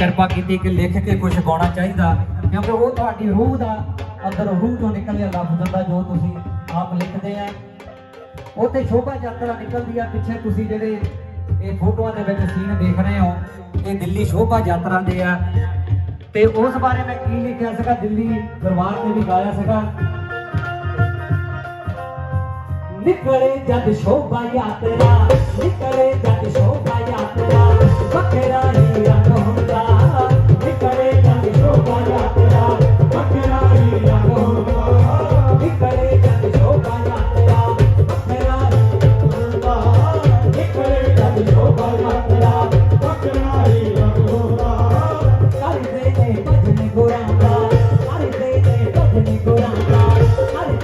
ਕਿਰਪਾ ਕੀਤੀ ਕਿ ਲਿਖ ਕੇ ਕੁਝ ਗਾਉਣਾ ਚਾਹੀਦਾ, ਕਿਉਂਕਿ ਉਹ ਤੁਹਾਡੀ ਰੂਹ ਦਾ ਅੰਦਰ ਰੂਹ ਤੋਂ ਨਿਕਲਿਆ ਲਫ਼ਜ਼ ਦਾ ਜੋ ਤੁਸੀਂ ਆਪ ਲਿਖਦੇ ਆ। ਉਹ ਤੇ ਸ਼ੋਭਾ ਯਾਤਰਾ ਨਿਕਲਦੀ ਆ, ਪਿੱਛੇ ਤੁਸੀਂ ਜਿਹੜੇ ਇਹ ਫੋਟੋਆਂ ਦੇ ਵਿੱਚ ਸੀਨ ਦੇਖ ਰਹੇ ਹੋ, ਇਹ ਦਿੱਲੀ ਸ਼ੋਭਾ ਯਾਤਰਾ ਦੇ ਆ। ਤੇ ਉਸ ਬਾਰੇ ਮੈਂ ਕੀ ਲਿਖਿਆ ਸੀਗਾ, ਦਿੱਲੀ ਦਰਬਾਰ ਤੇ ਵੀ ਗਾਇਆ ਸੀਗਾ। ਨਿਕਲੇ ਜਦ ਸ਼ੋਭਾ ਯਾਤਰਾ, ਨਿਕਲੇ ਜਦ ਸ਼ੋਭਾ Goranga, Hare Krishna, Bhajani Goranga, Hare